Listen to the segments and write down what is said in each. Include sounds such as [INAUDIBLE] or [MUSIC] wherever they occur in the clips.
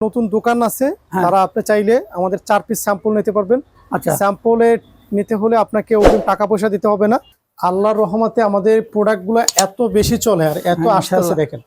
নতুন দোকান আছে হ্যাঁ। তারা আপনি চাইলে আমাদের চার পিস স্যাম্পল নিতে পারবেন। আচ্ছা। স্যাম্পলে নিতে হলে আপনাকে ওজন টাকা পয়সা দিতে হবে না। আল্লাহর রহমতে আমাদের প্রোডাক্টগুলো এত বেশি চলে আর এত আস্তে আসতেছে দেখেন।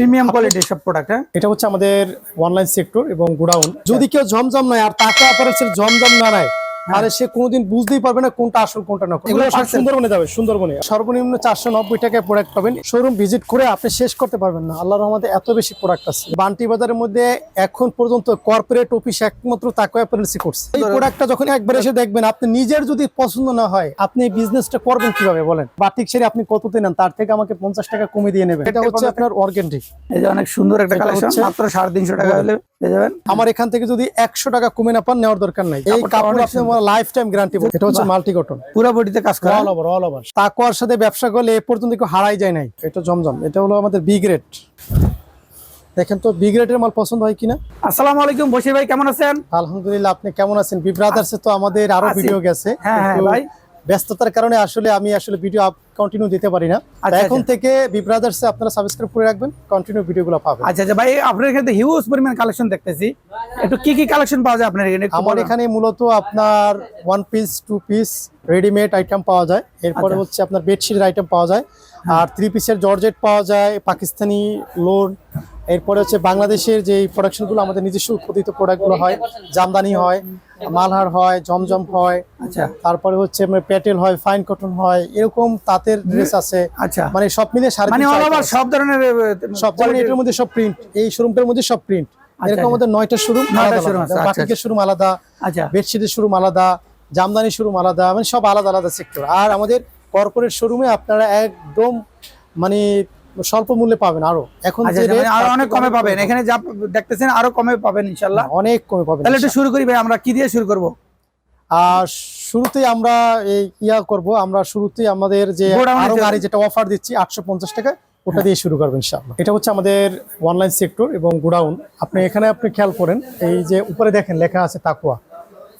প্রিমিয়াম কোয়ালিটি সব প্রোডাক্ট হ্যাঁ? এটা হচ্ছে আমাদের অনলাইন সেক্টর এবং গোডাউন যদি কেউ জমজম নয় আর টাকা অপারেশন জমজম না নেয় তাহলে সে কোনোদিন বুঝতেই পারবে না কোনটা আসল কোনটা না। হ্যাঁ। এগুলো parcel? সুন্দরবনে যাবে সুন্দরবনে। সর্বনিম্ন চারশো নব্বই টাকায় প্রোডাক্ট পাবেন। শোরুম ভিজিট করে আপনি শেষ করতে পারবেন না। আল্লাহর রহমতে এত বেশি প্রোডাক্ট আছে। বান্টি বাজারের মধ্যে এখন পর্যন্ত কর্পোরেট অফিস একমাত্র তাকে অ্যাপারেন্সি করছে। এই প্রোডাক্টটা যখন একবার এসে দেখবেন আপনি নিজের যদি পছন্দ না হয় আপনি এই বিজনেসটা করবেন কীভাবে বলেন? বাটিক সেরে আপনি কততে নেন? তার থেকে আমাকে পঞ্চাশ টাকা কমে দিয়ে নেবেন। এটা হচ্ছে আপনার অর্গেন্টিক এই যে অনেক সুন্দর একটা কালেকশন মাত্র সাড়ে তিনশো টাকা হলে। আমার এখান থেকে যদি একশো টাকা কমে না পান নেওয়ার দরকার নাই। এই কাপড় আপনি লাইফ টাইম গ্যারান্টি এটা হচ্ছে মাল্টি কটন পুরো বডিতে কাজ করা। অল ওভার অল ওভার তাকুয়ার সাথে ব্যবসা করলে এ পর্যন্ত কেউ হারাই যায় নাই। এটা জমজম। এটা হলো আমাদের বি গ্রেড দেখেন তো বি গ্রেডের মাল পছন্দ হয় কিনা? আসসালামু আলাইকুম বসির ভাই কেমন আছেন? আলহামদুলিল্লাহ আপনি কেমন আছেন? বি ব্রাদার্সে তো আমাদের আরও ভিডিও গেছে। হ্যাঁ, হ্যাঁ, ভাই। ব্যস্ততার কারণে আসলে আমি আসলে ভিডিও কন্টিনিউ দিতে পারি না। তা আচ্ছা, এখন আচ্ছা। থেকে বি ব্রাদার্সে আপনারা সাবস্ক্রাইব করে রাখবেন কন্টিনিউ ভিডিওগুলো পাবেন। আচ্ছা আচ্ছা। ভাই আপনার এখানে হিউজ পরিমাণ কালেকশন দেখতেছি। একটু কি কি কালেকশন পাওয়া যায় আপনার এখানে? আমার এখানে মূলত আপনার one piece two piece readymade item পাওয়া যায়। এরপরে আচ্ছা। হচ্ছে আপনার বেডশিটের আইটেম পাওয়া যায়। আর থ্রি পিসের জর্জেট পাওয়া যায় পাকিস্তানি লোন এরপরে হচ্ছে বাংলাদেশের যে প্রোডাকশনগুলো আমাদের নিজস্ব উৎপাদিত প্রোডাক্টগুলো হয় জামদানি হয়। মালহার হয় জমজম হয় আচ্ছা। তারপরে হচ্ছে প্যাটেল হয় ফাইন কটন হয় এরকম তাঁতের ড্রেস আছে। আচ্ছা। মানে সব মিলে মানে। সব ধরনের সব এটার মধ্যে সব প্রিন্ট এই শোরুমটার মধ্যে সব প্রিন্ট এরকম আচ্ছা। আমাদের নয়টা শোরুম আচ্ছা, বাটিকের শোরুম আলাদা আচ্ছা। বেডশিটের শোরুম আলাদা জামদানি শোরুম আলাদা মানে সব আলাদা আলাদা সেক্টর আর আমাদের কর্পোরেট শোরুমে আপনারা একদম মানে স্বল্প মূল্যে পাবেন আরও। এখন আচ্ছা আচ্ছা, মানে আরও অনেক কমে পাবেন। এখানে যা দেখতেছেন আরও কমে পাবেন ইনশাল্লাহ। অনেক কমে পাবেন তাহলে একটু শুরু করি ভাই আমরা কি দিয়ে শুরু করব? আর শুরুতেই আমরা এই ইয়া করব আমরা শুরুতেই আমাদের যে আরও গাড়ি যেটা অফার দিচ্ছি আটশো পঞ্চাশ টাকা ওটা দিয়ে শুরু করবেন ইনশাআল্লাহ। এটা হচ্ছে আমাদের অনলাইন সেক্টর এবং গোডাউন আপনি এখানে আপনি খেয়াল করেন এই যে উপরে দেখেন লেখা আছে তাকুয়া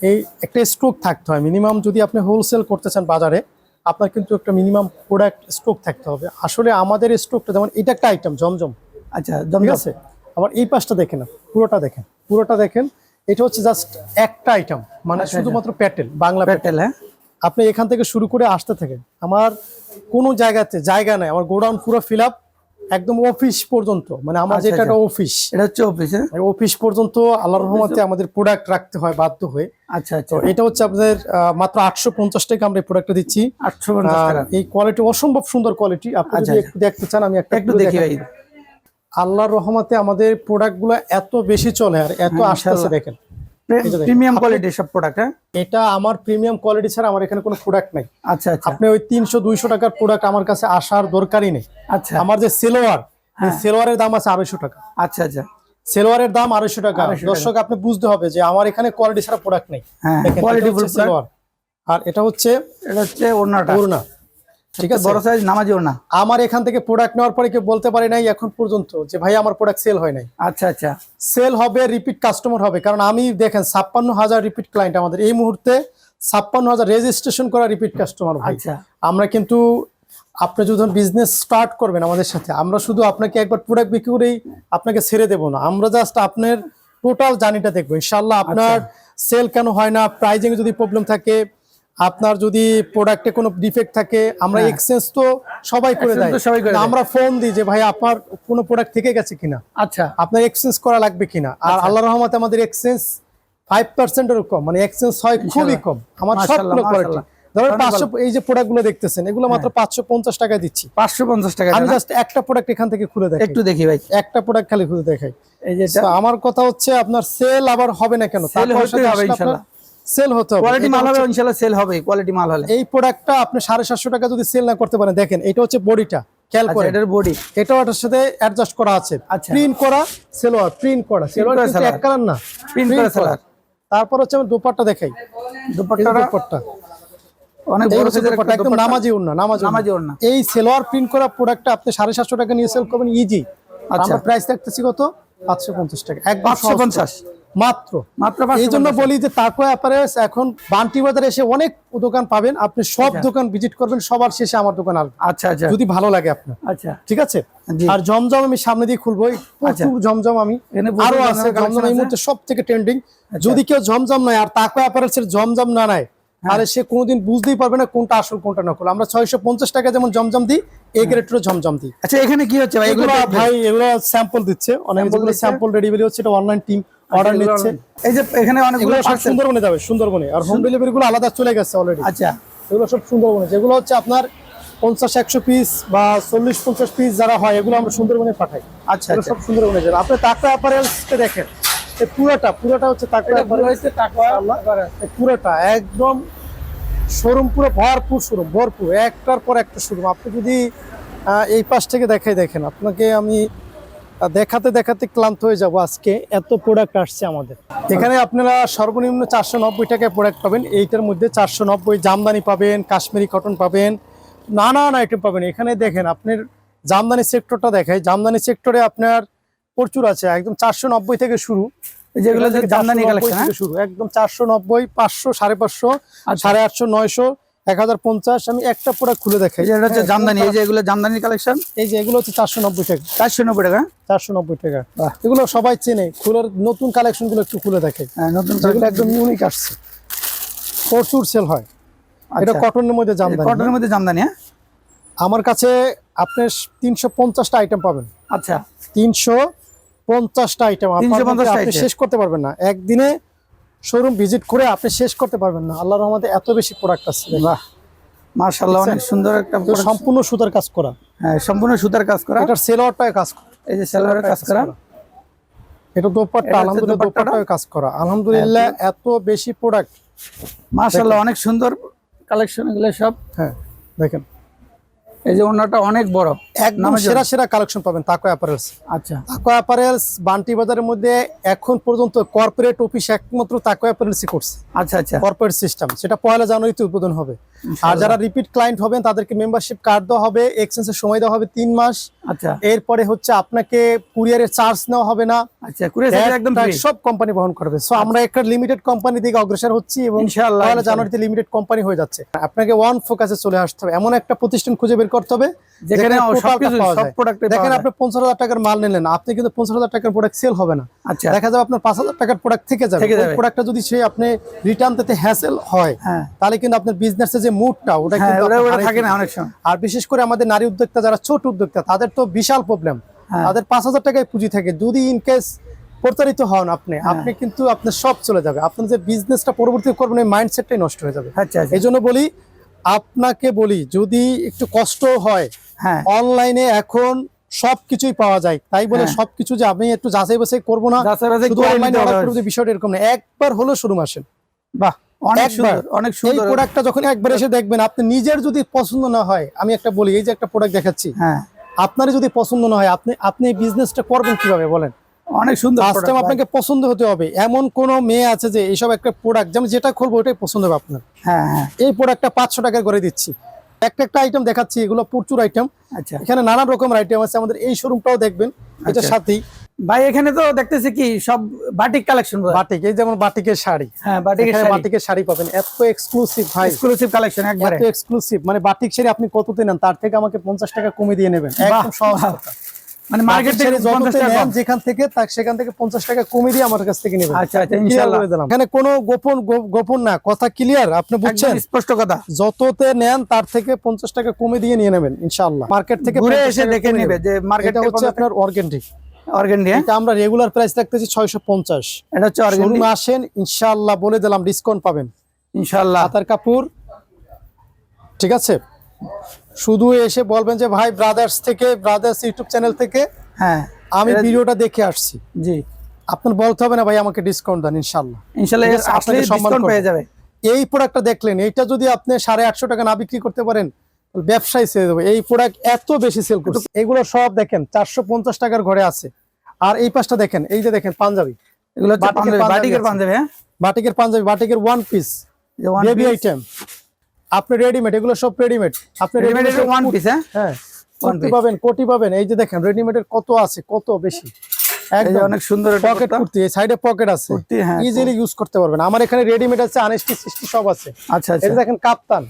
এই একটা স্ট্রোক থাকতে হয়। মিনিমাম যদি আপনি হোলসেল করতে চান বাজারে আপনার কিন্তু একটা মিনিমাম প্রোডাক্ট স্টোক থাকতে হবে। আসলে আমাদের স্টোকটা যেমন এটা একটা আইটেম জমজম। আচ্ছা ঠিক আছে? আবার এই পাশটা দেখেন পুরোটা দেখেন পুরোটা দেখেন এটা হচ্ছে জাস্ট একটা আইটেম মানে আচ্ছা, শুধুমাত্র প্যাটেল বাংলা প্যাটেল প্যাটেল হ্যাঁ। আপনি এখান থেকে শুরু করে আসতে থাকেন। আমার কোনো জায়গাতে জায়গা নাই আমার গোডাউন পুরো ফিল আপ একদম অফিস পর্যন্ত মানে আমার আচ্ছা, যেটা আচ্ছা। অফিস এটা হচ্ছে অফিস হ্যাঁ? অফিস পর্যন্ত আল্লাহর রহমতে আমাদের প্রোডাক্ট রাখতে হয় বাধ্য হয়ে। আচ্ছা আচ্ছা। এটা হচ্ছে আপনাদের মাত্র আটশো পঞ্চাশ টাকা আমরা এই প্রোডাক্টটা দিচ্ছি। আটশো এই কোয়ালিটি অসম্ভব সুন্দর কোয়ালিটি আপনি আচ্ছা, যদি আচ্ছা। একটু দেখতে চান আমি একটা একটু দেখি ভাই। আল্লাহর রহমতে আমাদের প্রোডাক্টগুলো এত বেশি চলে আর এত হ্যাঁ, আসতেছে দেখেন। প্রিমিয়াম কোয়ালিটি সব প্রোডাক্ট হ্যাঁ? এটা আমার প্রিমিয়াম কোয়ালিটি ছাড়া আমার এখানে কোনো প্রোডাক্ট নাই। আচ্ছা আচ্ছা। আপনি ওই তিনশো দুইশো টাকার প্রোডাক্ট আমার কাছে আসার দরকারই নেই। আচ্ছা। আমার যে সেলোয়ার হ্যাঁ। সেলোয়ারের দাম আছে আড়াইশো টাকা। আচ্ছা আচ্ছা। সেলোয়ারের দাম আড়াইশো টাকা। 250 টাকা। দর্শক আপনি বুঝতে হবে যে আমার এখানে কোয়ালিটি ছাড়া প্রোডাক্ট নেই। হ্যাঁ কোয়ালিটি ফুল হচ্ছে সেলোয়ার। আর এটা হচ্ছে এটা হচ্ছে ওড়নাটা। ওড়না। ঠিক আছে? বড় সাইজ নামাজি ওড়না আমার এখান থেকে প্রোডাক্ট নেওয়ার পরে কেউ বলতে পারে নাই এখন পর্যন্ত যে ভাই আমার প্রোডাক্ট সেল হয় নাই। আচ্ছা আচ্ছা। সেল হবে রিপিট কাস্টমার হবে। কারণ আমি দেখেন ছাপ্পান্ন হাজার রিপিট ক্লায়েন্ট আমাদের। এই মুহূর্তে ছাপ্পান্ন হাজার রেজিস্ট্রেশন করা রিপিট কাস্টমার আচ্ছা। আমরা কিন্তু আপনি যদি বিজনেস স্টার্ট করবেন আমাদের সাথে আমরা শুধু আপনাকে একবার প্রোডাক্ট বিক্রি করেই আপনাকে ছেড়ে দেবো না। আমরা জাস্ট আপনার টোটাল জার্নিটা দেখব। ইনশাল্লাহ আপনার সেল কেন হয় না প্রাইজিং যদি প্রবলেম থাকে আপনার যদি প্রোডাক্টে কোনো ডিফেক্ট থাকে আমরা হ্যাঁ। এক্সচেঞ্জ তো সবাই করে দেয়। আমরা ফোন দিই যে ভাই আপনার কোনো প্রোডাক্ট থেকে গেছে কিনা? আচ্ছা। আপনার এক্সচেঞ্জ করা লাগবে কিনা? আর আচ্ছা। আল্লাহ রহমতে আমাদের এক্সচেঞ্জ ফাইভ পার্সেন্টের কম। মানে এক্সচেঞ্জ হয় খুবই কম। আমার সবগুলো কোয়ালিটি পাঁচশো এই যে প্রোডাক্টগুলো দেখতেছেন এগুলো মাত্র হ্যাঁ। পাঁচশো পঞ্চাশ টাকায় দিচ্ছি। পাঁচশো পঞ্চাশ টাকা আমি জাস্ট একটা প্রোডাক্ট এখান থেকে খুলে দেখাই। একটু দেখি ভাই। একটা প্রোডাক্ট খালি খুলে দেখাই। এই যে আমার কথা হচ্ছে আপনার সেল আবার হবে না কেন? হতেই হবে ইনশাআল্লাহ। সেল হতে হবে। কোয়ালিটি মাল হবে ইনশাআল্লাহ সেল হবে কোয়ালিটি মাল হলে। এই প্রোডাক্টটা আপনি সাড়ে সাতশো টাকা যদি সেল না করতে পারেন দেখেন এটা হচ্ছে বডিটা খেয়াল আচ্ছা করে এটার বডি এটাও এটার সাথে অ্যাডজাস্ট করা আছে। আচ্ছা। প্রিন্ট করা সেলোয়ার প্রিন্ট করা। সেলোয়ার করা কিন্তু এক কালার না। Print করা সালোয়ার। তারপর হচ্ছে আমি দোপাট্টা দেখাই। দুপাট্টাটা? দোপাট্টা। অনেক বড় সাইজের দোপাট্টা, একদম নামাজি উন্না নামাজি নামাজি উন্না। ওড়না। এই সেলোয়ার প্রিন্ট করা প্রোডাক্টটা আপনি সাড়ে সাতশো টাকা নিয়ে সেল করবেন ইজি আচ্ছা। প্রাইস রাখতেছি কত? পাঁচশো পঞ্চাশ টাকা। একদম পাঁচশো পঞ্চাশ। মাত্র। মাত্র এই জন্য বলি যে অ্যাপারেলস এখন বান্টি বাজারে এসে অনেক দোকান পাবেন। আপনি সব আচ্ছা। দোকান ভিজিট করবেন সবার শেষে আমার দোকান আসবেন আচ্ছা আচ্ছা। যদি ভালো লাগে আপনার। আচ্ছা। ঠিক আছে? আর জমজম আমি সামনে দিয়ে খুলবো। আচ্ছা। প্রচুর জমজম আমি। আরও আছে জমজম এই মুহূর্তে সব থেকে ট্রেন্ডিং। যদি কেউ জমজম নয় আর তাকো অ্যাপারেলস এর জমজম না নেয় হ্যাঁ। তাহলে সে কোনোদিন বুঝতেই পারবে না কোনটা আসল কোনটা নকল। আমরা ছয়শো পঞ্চাশ টাকা যেমন জমজম দিই হ্যাঁ। এই গ্রেডেরও জমজম দিই। আচ্ছা এখানে কি হচ্ছে ভাই? এগুলো ভাই এগুলো স্যাম্পল দিচ্ছে। অনেক? স্যাম্পল ডেলিভারি হচ্ছে এটা অনলাইন টিম অর্ডার নিচ্ছে। এই যে এখানে অনেকগুলো সব সুন্দরবনে যাবে সুন্দরবনে। আর হোম ডেলিভারি গুলো আলাদা চলে গেছে অলরেডি আচ্ছা। এগুলো সব সুন্দরবনে। যেগুলো হচ্ছে আপনার পঞ্চাশ একশো পিস বা চল্লিশ পঞ্চাশ পিস যারা হয় এগুলো আমরা সুন্দরবনে পাঠাই। আচ্ছা আচ্ছা। সব সুন্দরবনে যাবে। আপনি টাকা অ্যাপারেলসকে দেখেন এই পুরোটা পুরোটা হচ্ছে টাকা পুরোটা একদম শোরুম পুরো ভরপুর শোরুম ভরপুর। একটার পর একটা শোরুম আপনি যদি এই পাশ থেকে দেখাই দেখেন আপনাকে আমি দেখাতে দেখাতে ক্লান্ত হয়ে যাব আজকে। এত প্রোডাক্ট আসছে আমাদের। এখানে আপনারা সর্বনিম্ন চারশো নব্বই টাকায় প্রোডাক্ট পাবেন। এইটার মধ্যে চারশো নব্বই জামদানি পাবেন কাশ্মীরি কটন পাবেন নানান আইটেম পাবেন। এখানে দেখেন আপনার জামদানি সেক্টরটা দেখায় জামদানি সেক্টরে আপনার প্রচুর আছে একদম চারশো নব্বই থেকে শুরু। যেগুলো জামদানি 490 থেকে শুরু। একদম চারশো নব্বই পাঁচশো সাড়ে পাঁচশো আচ্ছা। সাড়ে আটশো নয়শো এক হাজার পঞ্চাশ আমি একটা প্রোডাক্ট খুলে দেখাই। এটা হচ্ছে হ্যাঁ, জামদানি এই যে এগুলো জামদানি কালেকশন এই যে এগুলো হচ্ছে চারশো নব্বই টাকা। চারশো নব্বই টাকা? চারশো নব্বই টাকা। এগুলো সবাই চেনে। খুলের নতুন কালেকশনগুলো একটু খুলে দেখে হ্যাঁ নতুন যেগুলো একদম ইউনিক আসছে। প্রচুর সেল হয়। এটা আচ্ছা। কটনের মধ্যে জামদানি কটনের মধ্যে জামদানি হ্যাঁ? আমার কাছে আপনি তিনশো পঞ্চাশটা আইটেম পাবেন। আচ্ছা। তিনশো পঞ্চাশটা আইটেম আপনি শেষ করতে পারবেন না। একদিনে শোরুম ভিজিট করে আপনি শেষ করতে পারবেন না। আল্লাহর রহমতে এত বেশি প্রোডাক্ট আছে। বাহ। মার্শাল্লাহ অনেক সুন্দর একটা সম্পূর্ণ সুতার কাজ করা। হ্যাঁ সম্পূর্ণ সুতার কাজ করা। এটার সেলোয়ারটায় কাজ করা। এই যে সেলোয়ারের কাজ করা। এটা দোপাট্টা আলহামদুলিল্লাহ দোপাট্টায় কাজ করা। আলহামদুলিল্লাহ এত বেশি প্রোডাক্ট মার্শাল্লাহ অনেক সুন্দর কালেকশন এগুলো সব। হ্যাঁ দেখেন। এই যে ওনাটা অনেক বড়। একদম সেরা সেরা কালেকশন পাবেন তাকো অ্যাপারেলস আচ্ছা। তাকো অ্যাপারেলস বান্টি বাজারের মধ্যে এখন পর্যন্ত কর্পোরেট অফিস একমাত্র তাকো অ্যাপারেলসই করছে। আচ্ছা আচ্ছা। কর্পোরেট সিস্টেম সেটা পয়লা জানুয়ারিতে উদ্বোধন হবে। আর যারা রিপিট ক্লায়েন্ট হবেন তাদেরকে মেম্বারশিপ কার্ড দেওয়া হবে। এক্সচেঞ্জের সময় দেওয়া হবে তিন মাস। আচ্ছা। এরপরে হচ্ছে আপনাকে কুরিয়ারের চার্জ নেওয়া হবে না। আচ্ছা কুরিয়ার একদম ফ্রি সব কোম্পানি বহন করবে। সো আমরা একটা লিমিটেড কোম্পানি দিকে অগ্রসর হচ্ছি এবং ইনশাআল্লাহ, পয়লা জানুয়ারিতে লিমিটেড কোম্পানি হয়ে যাচ্ছে। আপনাকে ওয়ান ফোকাসে চলে আসতে হবে। এমন একটা প্রতিষ্ঠান খুঁজে বের করতে হবে যেখানে সব প্রোডাক্ট দেখেন আপনি পঞ্চাশ হাজার টাকার মাল নিলেন আপনি কিন্তু পঞ্চাশ হাজার টাকার প্রোডাক্ট সেল হবে না। আচ্ছা। দেখা যাবে আপনার পাঁচ হাজার টাকার প্রোডাক্ট থেকে যাবে। প্রোডাক্টটা যদি সে আপনি রিটার্ন দিতে হ্যাসেল হয় হ্যাঁ। তাহলে কিন্তু আপনার বিজনেসের যে মুডটা ওটা হ্যাঁ কিন্তু থাকে না অনেক সময়। আর বিশেষ করে আমাদের নারী উদ্যোক্তা যারা ছোট উদ্যোক্তা তাদের তো বিশাল প্রবলেম হ্যাঁ। তাদের পাঁচ হাজার টাকায় পুঁজি থাকে। যদি ইন কেস প্রতারিত হন আপনি। আপনি কিন্তু আপনার সব চলে যাবে। আপনার যে বিজনেসটা পরবর্তী করবেন এই মাইন্ডসেটটাই নষ্ট হয়ে যাবে। আচ্ছা আচ্ছা। এই জন্য বলি আপনাকে বলি যদি একটু কষ্ট হয় হ্যাঁ। অনলাইনে এখন সবকিছুই পাওয়া যায়। তাই বলে হ্যাঁ। সবকিছু যে আমি একটু যাচাই বাছাই করব না বিষয়টা এরকম না। একবার হলো শুরু আসেন বাহ অনেক সুন্দর অনেক এই সুন্দর। প্রোডাক্টটা যখন একবার এসে দেখবেন আপনি নিজের যদি পছন্দ না হয় আমি একটা বলি এই যে একটা প্রোডাক্ট দেখাচ্ছি। হ্যাঁ। আপনার যদি পছন্দ না হয় আপনি আপনি এই বিজনেসটা করবেন কীভাবে বলেন? অনেক সুন্দর ফার্স্ট টাইম আপনাকে পছন্দ হতে হবে। এমন কোন মেয়ে আছে যে এইসব একটা প্রোডাক্ট যেমন যেটা খুলবো ওটাই পছন্দ হবে আপনার। হ্যাঁ হ্যাঁ। এই প্রোডাক্টটা পাঁচশো টাকা করে দিচ্ছি। একটা একটা আইটেম দেখাচ্ছি এগুলো প্রচুর আইটেম আচ্ছা। এখানে নানান রকমের আইটেম আছে আমাদের এই শোরুমটাও দেখবেন এটার আচ্ছা। সাথেই ভাই এখানে তো দেখতেছি কি সব বাটিক কালেকশন বাটিক এই যেমন বাটিকের শাড়ি। হ্যাঁ বাটিকের শাড়ি। বাটিকের শাড়ি পাবেন এত এক্সক্লুসিভ ভাই। এক্সক্লুসিভ কালেকশন একবারে। এত এক্সক্লুসিভ মানে বাটিক শাড়ি আপনি কততে নেন তার থেকে আমাকে পঞ্চাশ টাকা কমে দিয়ে নেবেন। একদম সহজ। মানে মার্কেট মার্কেট থেকে থেকে 50 যততে টাকা নেন যেখান থেকে তার সেখান থেকে পঞ্চাশ টাকা কমে দিয়ে আমার কাছ থেকে নেবেন। আচ্ছা আচ্ছা ইনশাআল্লাহ এখানে কোনো গোপন না কথা ক্লিয়ার আপনি বুঝছেন? একদম স্পষ্ট কথা। যততে নেন তার থেকে পঞ্চাশ টাকা কমে দিয়ে নিয়ে নেবেন ইনশাআল্লাহ মার্কেট থেকে ঘুরে এসে দেখে নেবে যে মার্কেট হচ্ছে আপনার এটা আমরা রেগুলার প্রাইস রাখতেছি ছয়শো পঞ্চাশ। এটা হচ্ছে আসেন ইনশাআল্লাহ বলে দিলাম ডিসকাউন্ট পাবেন। ইনশাআল্লাহ হাতার কাপড় ঠিক আছে? শুধু এসে বলবেন যে ভাই ব্রাদার্স থেকে ব্রাদার্স ইউটিউব চ্যানেল থেকে হ্যাঁ আমি ভিডিওটা দেখে আসছি। জি। আপনার বলতে হবে না ভাই আমাকে ডিসকাউন্ট দেন ইনশাল্লাহ ইনশাআল্লাহ আসলে ডিসকাউন্ট পেয়ে যাবে। এই প্রোডাক্টটা দেখলেন এইটা যদি আপনি সাড়ে আটশো টাকা না বিক্রি করতে পারেন ব্যবসায় ছেড়ে দেবে। এই প্রোডাক্ট এত বেশি সেল করছে। এগুলো সব দেখেন চারশো পঞ্চাশ টাকার ঘরে আছে। আর এই পাশটা দেখেন এই যে দেখেন পাঞ্জাবি। এগুলো বাটিকের পাঞ্জাবি পাঞ্জাবি বাটিকের পাঞ্জাবি হ্যাঁ? বাটিকের পাঞ্জাবি বাটিকের ওয়ান পিস বেবি আইটেম আপনি রেডিমেড এগুলো সব রেডিমেড আপনি এর one piece, হ্যাঁ? হ্যাঁ One কোটি পাবেন কোটি পাবেন। এই যে দেখেন রেডিমেডের কত আছে কত বেশি। এই অনেক সুন্দর পকেট কুর্তি। এই সাইডে পকেট আছে। কুর্তি, হ্যাঁ, ইজিলি ইউজ করতে পারবেন। আমার এখানে রেডিমেড আছে আনস্টি সিস্টি সব আছে। আচ্ছা আচ্ছা। এটা দেখেন কাপ্তান।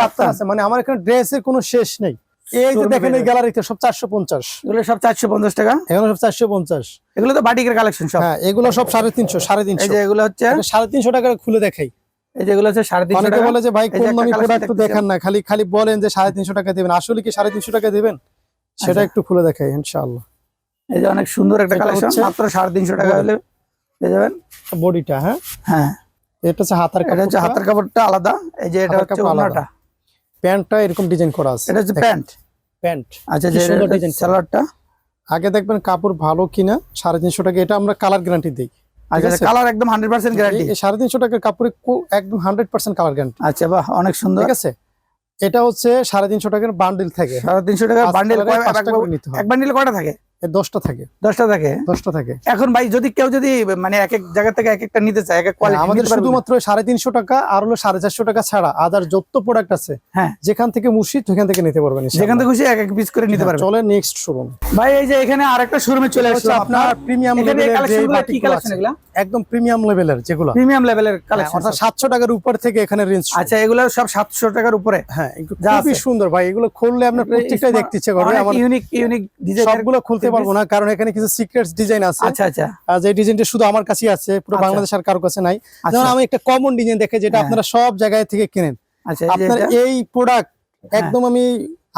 কাপ্তান। আছে। মানে আমার এখানে ড্রেসের কোনো শেষ নেই। এই যে দেখেন এই গ্যালারিতে সব চারশো পঞ্চাশ। এগুলো সব চারশো পঞ্চাশ টাকা? এগুলো সব চারশো পঞ্চাশ। এগুলো তো বাটিকের কালেকশন সব। হ্যাঁ এগুলো সব সাড়ে তিনশো সাড়ে এই যে এগুলো হচ্ছে এটা সাড়ে তিনশো টাকা খুলে দেখাই। এই যে হচ্ছে সাড়ে তিনশো টাকা। বলে যে ভাই এই যে কোন একটা দামি প্রোডাক্ট দেখান না। খালি খালি বলেন যে সাড়ে তিনশো টাকা দেবেন। আসলে কি সাড়ে তিনশো টাকা দেবেন? সেটা আচ্ছা। একটু খুলে দেখাই ইনশাআল্লাহ। এই যে অনেক সুন্দর একটা কালেকশন মাত্র সাড়ে তিনশো টাকা হলে পেয়ে যাবেন। বডিটা হ্যাঁ? হ্যাঁ। এটা হচ্ছে হাতার এটা হচ্ছে কাপড়টা। কাপড়টা আলাদা। এই যে এটা হচ্ছে কাপড় ওনাটা প্যান্টটা এরকম ডিজাইন করা আছে। এটা হচ্ছে প্যান্ট। প্যান্ট। আচ্ছা কি যে সুন্দর design সালোয়ারটা। আগে দেখবেন কাপড় ভালো কিনা সাড়ে তিনশো টাকা। এটা আমরা কালার গ্যারান্টি দিই? কালার একদম হান্ড্রেড পার্সেন্ট গ্যারান্টি সাড়ে তিনশো টাকার কাপড়ে একদম হান্ড্রেড পার্সেন্ট কালার গ্যারান্টি আচ্ছা বাহ অনেক সুন্দর। ঠিক আছে? এটা হচ্ছে সাড়ে তিনশো টাকার বান্ডিল থাকে। সাড়ে তিনশো টাকার বান্ডেল। এক বান্ডিল কয়টা থাকে? দশটা থাকে। দশটা থাকে? দশটা থাকে। এখন ভাই যদি কেউ যদি মানে এক এক জায়গা থেকে এক একটা নিতে চায় এক এক কোয়ালিটি আমাদের শুধুমাত্র সাড়ে তিনশো টাকা আর হলো সাড়ে চারশো টাকা ছাড়া আদার যত প্রোডাক্ট আছে হ্যাঁ। যেখান থেকে মুর্শিদ সেখান থেকে নিতে পারবেন সেখান যেখান থেকে খুশি এক এক পিস করে নিতে পারবেন পারবে। চলে নেক্সট শোরুম ভাই এই যে এখানে আরেকটা শোরুমে চলে আসলো আপনার প্রিমিয়াম লেভেলের যে কালেকশন কালেকশন এগুলা? একদম প্রিমিয়াম লেভেলের যেগুলো। প্রিমিয়াম লেভেলের কালেকশন অর্থাৎ সাতশো টাকার উপর থেকে এখানে রেঞ্জ আচ্ছা এগুলো সব সাতশো টাকার উপরে? হ্যাঁ খুবই সুন্দর ভাই এগুলো খুললে আপনার প্রত্যেকটাই দেখতে ইচ্ছে করবে। আমার ইউনিক ইউনিক ডিজাইন সবগুলো খুলতে পারব না কারণ এখানে কিছু সিক্রেটস ডিজাইন আছে। আচ্ছা আচ্ছা। আর যে ডিজাইনটা শুধু আমার কাছেই আছে পুরো আচ্ছা। বাংলাদেশ আর কারও কাছে নাই। আচ্ছা। যেমন আমি একটা কমন ডিজাইন দেখে যেটা হ্যাঁ। আপনারা সব জায়গায় থেকে কেনেন। আচ্ছা আপনার এই প্রোডাক্ট একদম আমি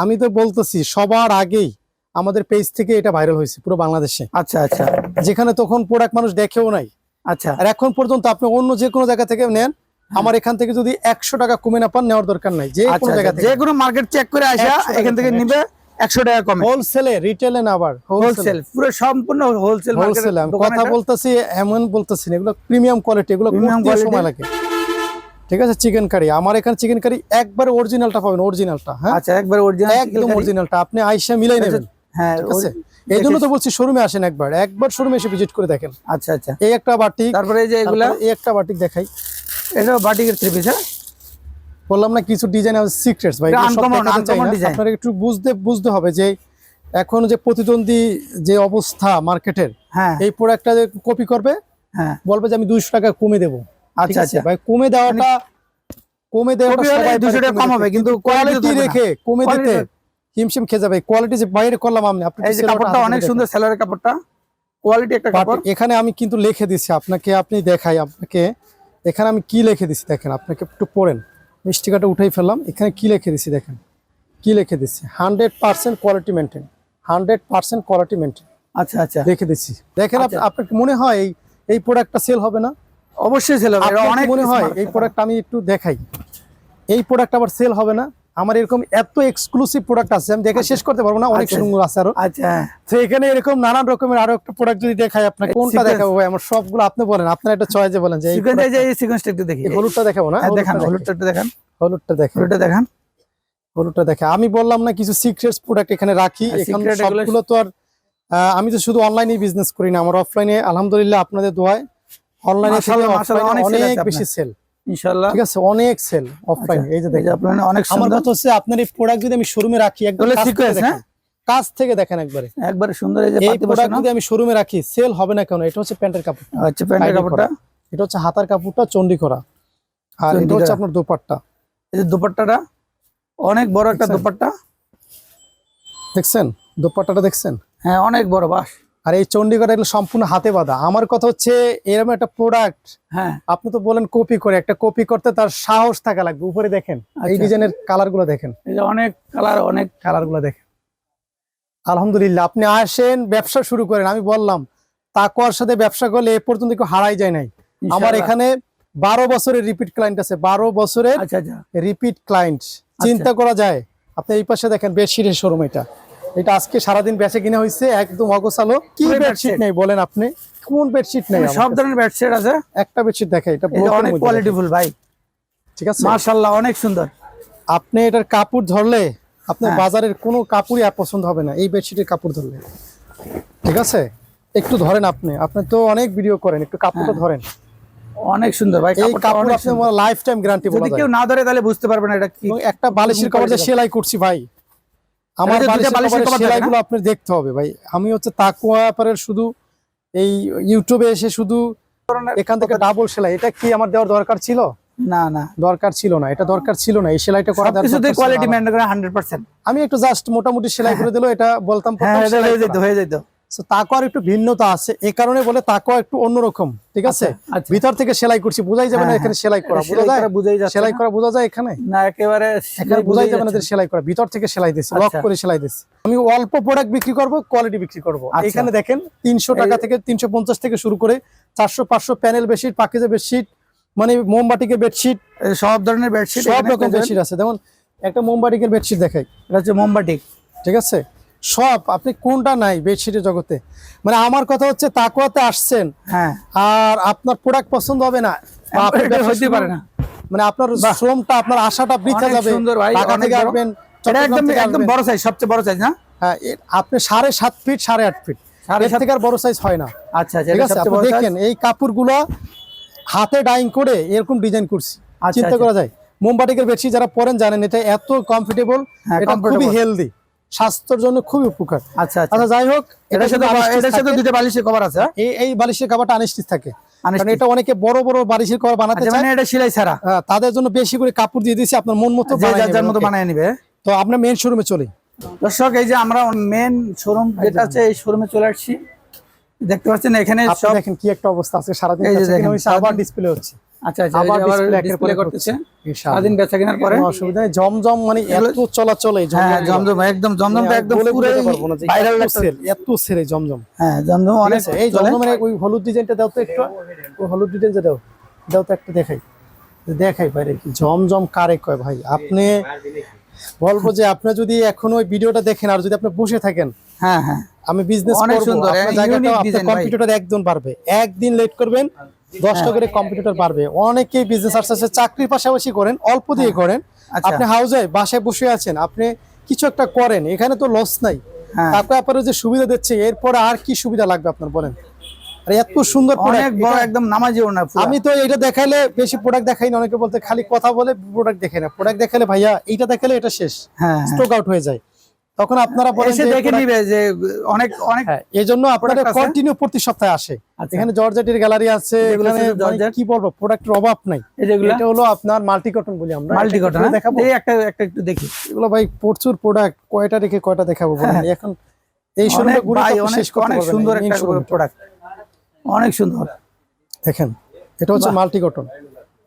আমি তো বলতেছি সবার আগেই আমাদের পেজ থেকে এটা ভাইরাল হয়েছে পুরো বাংলাদেশে। আচ্ছা আচ্ছা। যেখানে তখন প্রোডাক্ট মানুষ দেখেও নাই। আচ্ছা। আর এখন পর্যন্ত আপনি অন্য যে কোনো জায়গা থেকে নেন আমার এখান থেকে যদি একশো টাকা কমে না পান নেওয়ার দরকার নাই। যে আচ্ছা কোনো জায়গা আচ্ছা। যে কোনো মার্কেট চেক করে আসা 100 এখান থেকে নিবে একশো টাকা কমে। হোলসেলে রিটেলে না আবার হোলসেল হোলসেল পুরো সম্পূর্ণ হোলসেল হোলসেল আমি কথা বলতেছি এমন বলতেছি এগুলো প্রিমিয়াম কোয়ালিটি এগুলো। সময় লাগে। ঠিক আছে চিকেন কারি আমার এখানে চিকেন কারি একবার অরিজিনালটা পাবেন অরিজিনালটা হ্যাঁ? আচ্ছা একবার অরিজিনাল একদম অরিজিনালটা আপনি আইসা মিলাই নেবেন। হ্যাঁ ঠিক আছে? ওই- এই জন্য তো বলছি শোরুমে আসেন একবার। একবার শোরুমে এসে ভিজিট করে দেখেন। আচ্ছা আচ্ছা। এই একটা বাটিক তারপরে এই যে এগুলা? এই একটা বাটিক দেখাই। এটা বাটিকের থ্রি পিস হ্যাঁ? বললাম না কিছু ডিজাইন আছে সিক্রেটস ভাই। আপনারা একটু বুঝতে বুঝতে হবে যে এখন যে প্রতিদ্বন্দ্বী যে অবস্থা মার্কেটের হ্যাঁ। এই প্রোডাক্টটা কপি করবে হ্যাঁ। বলবে যে আমি দুইশো টাকা কমে দেবো। আচ্ছা আচ্ছা। ভাই কমে দেওয়াটা কমে দেওয়াটা 200 টাকা কম হবে, কিন্তু কোয়ালিটি রেখে কমে দিতে হিমশিম খেয়ে যাবে। কোয়ালিটি যে বাইরে করলাম আমি এই যে কাপড়টা অনেক সুন্দর সেলারের কাপড়টা। কোয়ালিটি একটা কাপড়। এখানে আমি কিন্তু লিখে দিছি আপনাকে আপনি দেখাই আপনাকে এখানে আমি কি লিখে দিছি দেখেন আপনাকে একটু পড়েন। মিষ্টিকাটা উঠাই ফেললাম এখানে কি লিখে দিছি দেখেন। কি লিখে দিছি? Hundred percent quality maintain hundred percent quality maintain আচ্ছা আচ্ছা। লিখে দিছি। দেখেন আচ্ছা। আপনার মনে হয় এই এই প্রোডাক্টটা সেল হবে না? অবশ্যই সেল হবে অনেক মনে হয় এই প্রোডাক্ট আমি একটু দেখাই? এই প্রোডাক্ট আবার সেল হবে না? আমার এরকম এত এক্সক্লুসিভ প্রোডাক্ট আছে আমি দেখে শেষ করতে পারব না অনেক আচ্ছা। সুন্দর আছে আরও। আচ্ছা। হ্যাঁ। তো এখানে এরকম নানান রকমের আরও একটা প্রোডাক্ট যদি দেখাই আপনাকে কোনটা। দেখাবো ভাই? আমার সবগুলো আপনি বলেন আপনার একটা চয়েসে বলেন যে এই সিকোয়েন্সটা একটু দেখি। হলুদটা দেখাবো না? হ্যাঁ, দেখান হলুদটা একটু দেখান। হলুদটা দেখেন হলুদটা দেখান। হলুদটা দেখে আমি বললাম না কিছু সিক্রেটস প্রোডাক্ট এখানে রাখি আর এখানে সবগুলো তো আর আমি তো শুধু অনলাইনে বিজনেস করি না আমার অফলাইনে আলহামদুলিল্লাহ আপনাদের দোয়ায় অনলাইনে অনেক বেশি সেল ইনশাআল্লাহ। ঠিক আছে অনেক সেল অফলাইন আচ্ছা, এই যে দেখেন। আপনার অনেক আমার কথা হচ্ছে আপনার এই প্রোডাক্ট যদি আমি শোরুমে রাখি একদম দেখেন। হ্যাঁ? কাছ থেকে দেখেন একবারে। একবারে সুন্দর এই যে পাতি প্রোডাক্ট যদি আমি শোরুমে রাখি সেল হবে না কেন? এটা হচ্ছে প্যান্টের কাপড় আচ্ছা প্যান্টের কাপড়টা। এটা হচ্ছে হাতার কাপড়টা চন্ডি করা। আর এটা হচ্ছে আপনার দোপাট্টা। এই যে দুপাট্টাটা অনেক বড় একটা? দুপাট্টা। দেখছেন? দোপাট্টাটা দেখছেন? হ্যাঁ অনেক বড় বাস। আর এই চন্ডিগড় এগুলো সম্পূর্ণ হাতে বাঁধা। আমার কথা হচ্ছে এরকম একটা প্রোডাক্ট হ্যাঁ। আপনি তো বলেন কপি করে একটা কপি করতে তার সাহস থাকা লাগবে। উপরে দেখেন এই আচ্ছা। ডিজাইনের কালারগুলো দেখেন। এই যে অনেক কালার অনেক কালারগুলো দেখেন। আলহামদুলিল্লাহ আপনি আসেন ব্যবসা শুরু করেন। আমি বললাম তাকুয়ার সাথে ব্যবসা করলে এ পর্যন্ত কেউ হারাই যায় নাই। আমার এখানে বারো বছরের রিপিট ক্লায়েন্ট আছে বারো বছরের আচ্ছা আচ্ছা। রিপিট ক্লায়েন্ট চিন্তা করা যায়। আপনি এই পাশে দেখেন বেডশিটের শোরুম এটা। এটা আজকে সারাদিন বেচে কিনে হয়েছে একদম অগোছালো। কি বেডশিট নেই বলেন আপনি? কোন বেডশিট নেই সব ধরনের বেডশিট আছে। একটা বেডশিট দেখে এটা অনেক মধ্যে কোয়ালিটি দেখেন। ফুল ভাই। ঠিক আছে? মাশাআল্লাহ অনেক সুন্দর। আপনি এটার কাপড় ধরলে আপনার হ্যাঁ। বাজারের কোনো কাপড়ই আর পছন্দ হবে না এই বেডশিটের কাপড় ধরলে। ঠিক আছে? একটু ধরেন আপনি আপনি তো অনেক ভিডিও করেন একটু কাপড়টা হ্যাঁ। ধরেন। অনেক সুন্দর ভাই এই কাপড় আপনি। লাইফ টাইম গ্যারান্টি বলা যদি কেউ না ধরে তাহলে বুঝতে পারবে না এটা কি একটা বালিশের কভার যে সেলাই করছি ভাই। সেলাইগুলো আপনি দেখতে হবে ভাই। আমি হচ্ছে তাকুয়া শুধু এই ইউটিউবে এসে শুধু এখান থেকে ডাবল সেলাই। এটা কি আমার দেওয়ার দরকার ছিল? না না। দরকার ছিল না এটা দরকার ছিল না। এই সেলাইটা করা দরকার কোয়ালিটি মেনটেন করে আমি একটু জাস্ট মোটামুটি সেলাই করে দিলো এটা বলতাম হ্যাঁ হয়ে যেত হয়ে যেত। তাকও আর একটু ভিন্নতা আছে। এই কারণে বলে তাকও একটু অন্যরকম ঠিক আছে? আচ্ছা, আচ্ছা। ভিতর থেকে সেলাই করছি বোঝাই যাবে না হ্যাঁ, এখানে সেলাই করা বোঝা যায়? বোঝাই যাচ্ছে সেলাই করা বোঝা যায় এখানে? না একেবারে এখানে বোঝাই যাবে না যে সেলাই করা। ভিতর থেকে সেলাই দিচ্ছি লক। করে সেলাই দিচ্ছি আমি অল্প প্রোডাক্ট বিক্রি করব কোয়ালিটি বিক্রি করব। আচ্ছা। এখানে দেখেন তিনশো টাকা থেকে তিনশো পঞ্চাশ থেকে শুরু করে চারশো পাঁচশো প্যানেল বেডশিট পাকিজে বেডশিট মানে মোমবাটিকের বেডশিট সব ধরনের বেডশিট সব রকম বেডশিট আছে। যেমন একটা মোমবাটিকের বেডশিট দেখাই। এটা হচ্ছে মোমবাটিক ঠিক আছে? সব আপনি কোনটা নাই বেডশিটের জগতে? মানে আমার কথা হচ্ছে তাকুয়াতে আসছেন হ্যাঁ। আর আপনার প্রোডাক্ট পছন্দ হবে না বা আপনি হইতে পারে না। মানে আপনার শ্রমটা আপনার আশাটা বৃথা যাবে ঢাকা থেকে আসবেন একদম একদম বড় সাইজ সবচেয়ে বড় সাইজ না? হ্যাঁ আপনি সাড়ে সাত ফিট সাড়ে আট ফিট এর থেকে আর বড় সাইজ হয় না। আচ্ছা আচ্ছা ঠিক আছে আপনি দেখেন এই কাপড়গুলো হাতে ডাইং করে এরকম ডিজাইন করছি। আচ্ছা, চিন্তা। করা যায়। মোমবাটিকের বেডশিট যারা পরেন জানেন এটা এত কমফোর্টেবল হ্যাঁ, এটা খুবই হেলদি স্বাস্থ্যের জন্য খুবই উপকার। আচ্ছা আচ্ছা। আচ্ছা যাই হোক এটার সাথে এটার সাথে দুটো বালিশের কভার আছে। হ্যাঁ? এই এই বালিশের কাপড়টা আনিস্টিচ থাকে। কারণ এটা অনেকে বড় বড় বালিশের কভার বানাতে আচ্ছা চায়। মানে এটা সেলাই ছাড়া? হ্যাঁ, তাদের জন্য বেশি করে কাপড় দিয়ে দিয়েছি আপনার মন মতো বানায় যার মতো? বানিয়ে নিবে। তো আপনার মেন শোরুমে চলি। দর্শক এই যে আমরা মেন শোরুম যেটা আছে এই শোরুমে চলে আসছি। দেখতে পাচ্ছেন এখানে সব দেখেন কি একটা অবস্থা আছে। সারাদিন আবার ডিসপ্লে হচ্ছে। আচ্ছা আচ্ছা আবার ডিসপ্লে করতেছে। সারাদিন বেচা কেনার পরে? অসুবিধা নেই। জমজম মানে এত চলাচল হ্যাঁ জমজম জমজম একদম জমজমটা একদম পুরো বোঝাতে পারব না যে ভাইরাল এত জমজম। হ্যাঁ জমজম অনেক এই চলে। জমজমের ওই হলুদ ডিজাইনটা দাও তো একটু। ওই হলুদ ডিজাইনটা দাও দাও তো একটু দেখাই। দেখাই কি জমজম কারে কয় ভাই? আপনি বলব যে আপনি যদি এখন ওই ভিডিওটা দেখেন আর যদি আপনি বসে থাকেন হ্যাঁ হ্যাঁ। আমি বিজনেস করব। আপনার জায়গাটা আপনার ভাই। কম্পিউটার একজন পারবে। একদিন লেট করবেন দশটা হ্যাঁ। করে কম্পিউটার পারবে অনেকেই বিজনেস আসছে চাকরির পাশাপাশি করেন অল্প দিয়ে করেন। আচ্ছা। আপনি হাউসে বাসায় বসে আছেন আপনি কিছু একটা করেন এখানে তো লস নাই। হ্যাঁ। তারপরে আপনার যে সুবিধা দিচ্ছে এরপরে আর কি সুবিধা লাগবে আপনার বলেন? আর এত সুন্দর একদম নামাজি ওনা পুরো। আমি তো এটা দেখাইলে বেশি প্রোডাক্ট দেখাই না অনেকে বলতে খালি কথা বলে প্রোডাক্ট দেখাই না। প্রোডাক্ট দেখালে ভাইয়া এইটা দেখালে এটা শেষ। হ্যাঁ হ্যাঁ। স্টক আউট হয়ে যায়। তখন আপনারা এসে দেখে নিবে যে অনেক অনেক হ্যাঁ এই জন্য আপনাদের কন্টিনিউ প্রতি সপ্তাহে আসে। আচ্ছা। এখানে জর্জেটের গ্যালারি আছে এখানে? কি বলব প্রোডাক্টের অভাব নাই। এই যেগুলো এটা হলো আপনার মাল্টি কটন বলি আমরা। মাল্টি কটন দেখাবো। এই একটা একটা একটু দেখি। এগুলো ভাই প্রচুর প্রোডাক্ট কয়টা রেখে কয়টা দেখাবো বলেন? এখন এই শোরুমে ঘুরে শেষ করতে অনেক সুন্দর একটা প্রোডাক্ট অনেক সুন্দর। দেখেন এটা হচ্ছে মাল্টি কটন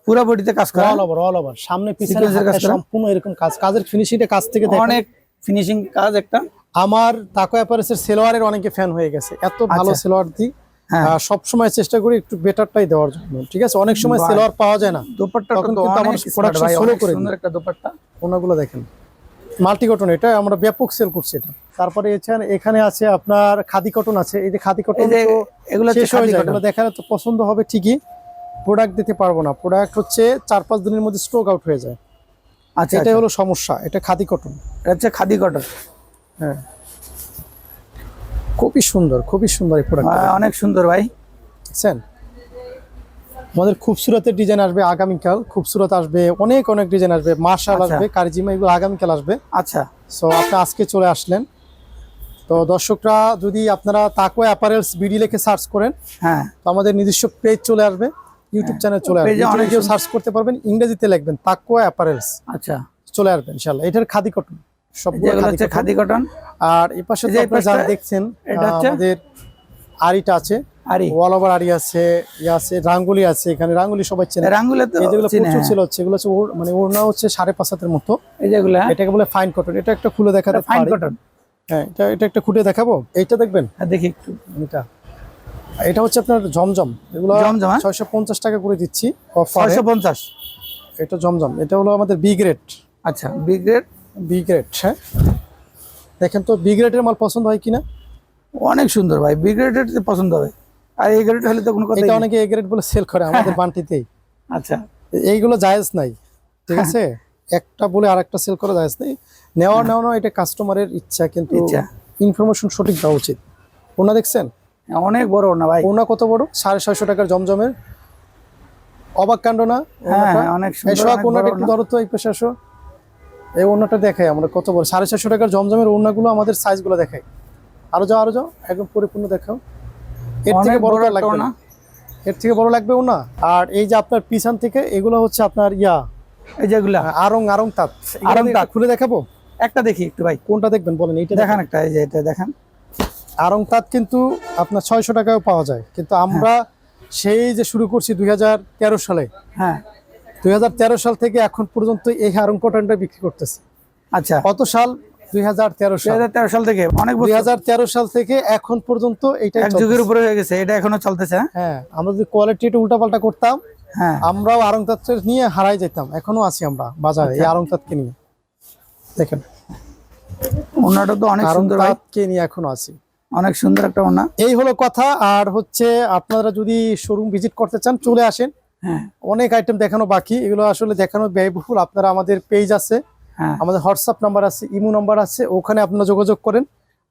পুরো বডিতে কাজ করা? অল ওভার অল ওভার সামনে পিছনে? সম্পূর্ণ এরকম কাজ। কাজের ফিনিশিংটা কাজ থেকে অনেক ফিনিশিং কাজ একটা। আমার তাকো অ্যাপারেসের সেলোয়ারের অনেকে ফ্যান হয়ে গেছে। এত ভালো আচ্ছা। সেলোয়ার দিই হ্যাঁ। সব সময় চেষ্টা করি একটু বেটারটাই দেওয়ার জন্য ঠিক আছে? অনেক সময় সেলোয়ার পাওয়া যায় না। দোপাট্টা তখন কিন্তু আমার slow অনেক করে সুন্দর একটা দোপাট্টা। ওনাগুলো দেখেন। মাল্টি কটন এটা আমরা ব্যাপক সেল করছি এটা। তারপরে এখানে এখানে আছে আপনার খাদি কটন আছে। এই যে খাদি কটন এগুলো শেষ হয়ে যায়। এগুলো দেখালে তো পছন্দ হবে ঠিকই। প্রোডাক্ট দিতে পারব না। প্রোডাক্ট হচ্ছে চার পাঁচ দিনের মধ্যে স্ট্রোক আউট হয়ে যায়। আচ্ছা এটাই হলো সমস্যা এটা খাদি কটন হচ্ছে খাদি কটন হ্যাঁ। খুবই সুন্দর খুবই সুন্দর এই প্রোডাক্ট অনেক সুন্দর ভাই। বুঝছেন আমাদের খুবসুরতের ডিজাইন আসবে আগামীকাল খুবসুরত আসবে অনেক অনেক ডিজাইন আসবে। মার্শাল আচ্ছা। আসবে কারিজিমা এগুলো আগামীকাল আসবে। আচ্ছা। সো আপনি আজকে চলে আসলেন। তো দর্শকরা যদি আপনারা তাকো অ্যাপারেলস বিডি লিখে সার্চ করেন হ্যাঁ। তো আমাদের নিজস্ব পেজ চলে আসবে। ইউটিউব চ্যানেল চলে আসবে। অনেক সার্চ করতে পারবেন ইংরেজিতে লিখবেন তাকো অ্যাপারেলস আচ্ছা। চলে আসবে ইনশাআল্লাহ। এটার খাদি কটন সবগুলো হচ্ছে খাদি কটন আর এই পাশে যে আপনারা যা দেখছেন এটা হচ্ছে? আমাদের আরিটা আছে আরি। ওয়াল ওভার আরি আছে ইয়ে আছে রাঙ্গুলি আছে এখানে রাঙ্গুলি সবাই চেনে। রাঙ্গুলে তো এই যেগুলো চিনে, প্রচুর হ্যাঁ। ছিল হচ্ছে এগুলো হচ্ছে ওর- মানে ওড়না হচ্ছে সাড়ে পাঁচ হাতের মতো। এই যেগুলো হ্যাঁ? এটাকে বলে ফাইন কটন এটা একটা খুলে দেখাতে ফাইন কটন হ্যাঁ এটা এটা একটা খুঁটে দেখাবো? এইটা দেখবেন? হ্যাঁ, দেখি একটু। এটা এটা হচ্ছে আপনার জমজম। এগুলো জমজম, হ্যাঁ? ছয়শো পঞ্চাশ টাকা করে দিচ্ছি ছয়শো পঞ্চাশ? এটা জমজম। এটা হলো আমাদের বি গ্রেড আচ্ছা বিগ রেট বি গ্রেড হ্যাঁ। দেখেন তো বি গ্রেডের মাল পছন্দ হয় কিনা? অনেক সুন্দর ভাই বিগ রেটের পছন্দ হবে। আর এই গ্রেড হলে তো কোনো কথা এটা অনেকে এ গ্রেড বলে সেল করে আমাদের বান্টিতেই। [LAUGHS] আচ্ছা। এইগুলো জায়েজ নাই ঠিক [LAUGHS] আছে? একটা বলে আরেকটা সেল করা জায়েজ নেই। নেওয়া নেওয়া এটা কাস্টমারের ইচ্ছা কিন্তু। ইনফরমেশন সঠিক দেওয়া উচিত। ওনা দেখছেন? অনেক বড় না ভাই? ওনা কত বড়? সাড়ে ছয়শো টাকার জমজমের। অবাক কাণ্ড না হ্যাঁ? হ্যাঁ, অনেক এই সুন্দর একটু ধরো তো এই পাশে আসো। এই ওনাটা দেখাই আমরা কত বড়। সাড়ে ছয়শো টাকার জমজমের ওড়নাগুলো আমাদের সাইজগুলো দেখাই। আরও যাও আরও যাও একদম পরিপূর্ণ দেখাও। এর থেকে অনেক বড় বড় লাগবে। না এর থেকে বড় লাগবে ওনা আর এই যে আপনার পিছন থেকে এগুলো হচ্ছে আপনার ইয়া। এই যেগুলা আরং আরং তাঁত। দিয়ে তাঁত। খুলে দেখাবো? একটা দেখি একটু ভাই। কোনটা দেখবেন বলেন এইটা দেখান। একটা এই যে এটা দেখান। আরং তাঁত কিন্তু আপনার ছয়শো টাকায় পাওয়া যায়। কিন্তু আমরা সেই যে শুরু করছি দুই হাজার তেরো সালে হ্যাঁ। দুই হাজার তেরো সাল থেকে এখন পর্যন্ত এই আরং কটনটা বিক্রি করতেছি। আচ্ছা। কত সাল? দুই সাল। থেকে অনেক দুই হাজার তেরো সাল থেকে এখন পর্যন্ত এইটাই এক যুগের উপরে হয়ে গেছে এটা এখনও চলতেছে হ্যাঁ? হ্যাঁ আমরা যদি কোয়ালিটি একটু উল্টাপাল্টা করতাম হ্যাঁ। আমরাও আরং নিয়ে হারাই যেতাম। এখনও আছি আমরা বাজারে আচ্ছা। এই আরং তাঁতকে নিয়ে। দেখেন। ওনাটা তো অনেক সুন্দর ভাই। তাঁতকে নিয়ে এখনও আছি। অনেক সুন্দর একটা ওনা এই হলো কথা। আর হচ্ছে আপনারা যদি শোরুম ভিজিট করতে চান চলে আসেন। হ্যাঁ। অনেক আইটেম দেখানো বাকি। এগুলো আসলে দেখানো ব্যয়বহুল। আপনারা আমাদের পেজ আছে। হ্যাঁ। আমাদের হোয়াটসঅ্যাপ নাম্বার আছে ইমো নাম্বার আছে। ওখানে আপনারা যোগাযোগ করেন।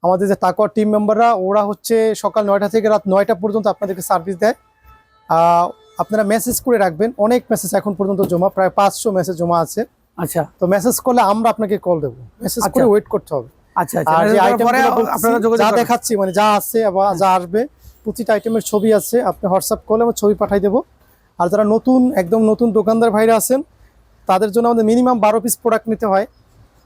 আমাদের যে তাকওয়া টিম মেম্বাররা ওরা হচ্ছে সকাল নয়টা থেকে রাত নয়টা পর্যন্ত আপনাদেরকে সার্ভিস দেয়। আপনারা মেসেজ করে রাখবেন। অনেক মেসেজ এখন পর্যন্ত জমা প্রায় পাঁচশো মেসেজ জমা আছে। আচ্ছা। তো মেসেজ করলে আমরা আপনাকে কল দেবো। মেসেজ করে আচ্ছা। ওয়েট করতে হবে। আচ্ছা আচ্ছা আর যে যা। দেখাচ্ছি মানে যা আছে বা যা আসবে প্রতিটা আইটেমের ছবি আছে আপনি হোয়াটসঅ্যাপ করলে আমি ছবি পাঠাই দেবো আর যারা নতুন একদম নতুন দোকানদার ভাইরা আছেন তাদের জন্য আমাদের মিনিমাম বারো পিস প্রোডাক্ট নিতে হয়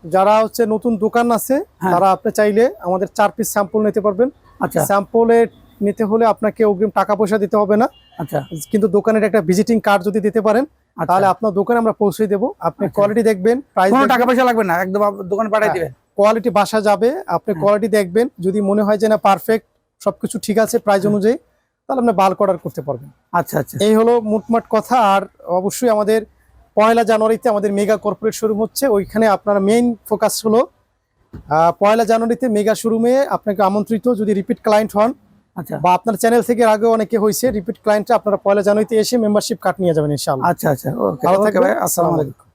যারা হচ্ছে নতুন দোকান আছে হ্যাঁ। তারা আপনি চাইলে আমাদের চার পিস স্যাম্পল নিতে পারবেন আচ্ছা স্যাম্পলে নিতে হলে আপনাকে অগ্রিম টাকা পয়সা দিতে হবে না আচ্ছা কিন্তু দোকানের একটা ভিজিটিং কার্ড যদি দিতে পারেন। তাহলে আপনার দোকানে আমরা পৌঁছে দেবো আপনি। কোয়ালিটি দেখবেন প্রাইস টাকা পয়সা লাগবে না একদম দোকানে পাঠাই হ্যাঁ। দিবেন কোয়ালিটি বাসা যাবে আপনি। কোয়ালিটি দেখবেন যদি মনে হয় যে না পারফেক্ট সবকিছু ঠিক আছে প্রাইস। অনুযায়ী তাহলে আপনি বাল্ক অর্ডার করতে পারবেন। আচ্ছা আচ্ছা। এই হলো মোটমাট কথা আর অবশ্যই আমাদের পয়লা জানুয়ারিতে আমাদের মেগা কর্পোরেট শোরুম হচ্ছে ওইখানে আপনার মেইন ফোকাস হলো পয়লা জানুয়ারিতে মেগা শোরুমে আপনাকে আমন্ত্রিত যদি রিপিট ক্লায়েন্ট হন আচ্ছা। বা আপনার চ্যানেল থেকে আগেও অনেকে হয়েছে রিপিট ক্লায়েন্টে আপনারা পয়লা জানুয়ারিতে এসে মেম্বারশিপ কার্ড নিয়ে যাবেন ইনশাআল্লাহ। আচ্ছা আচ্ছা ওকে ভালো ওকে থাকবেন আসসালামু আলাইকুম।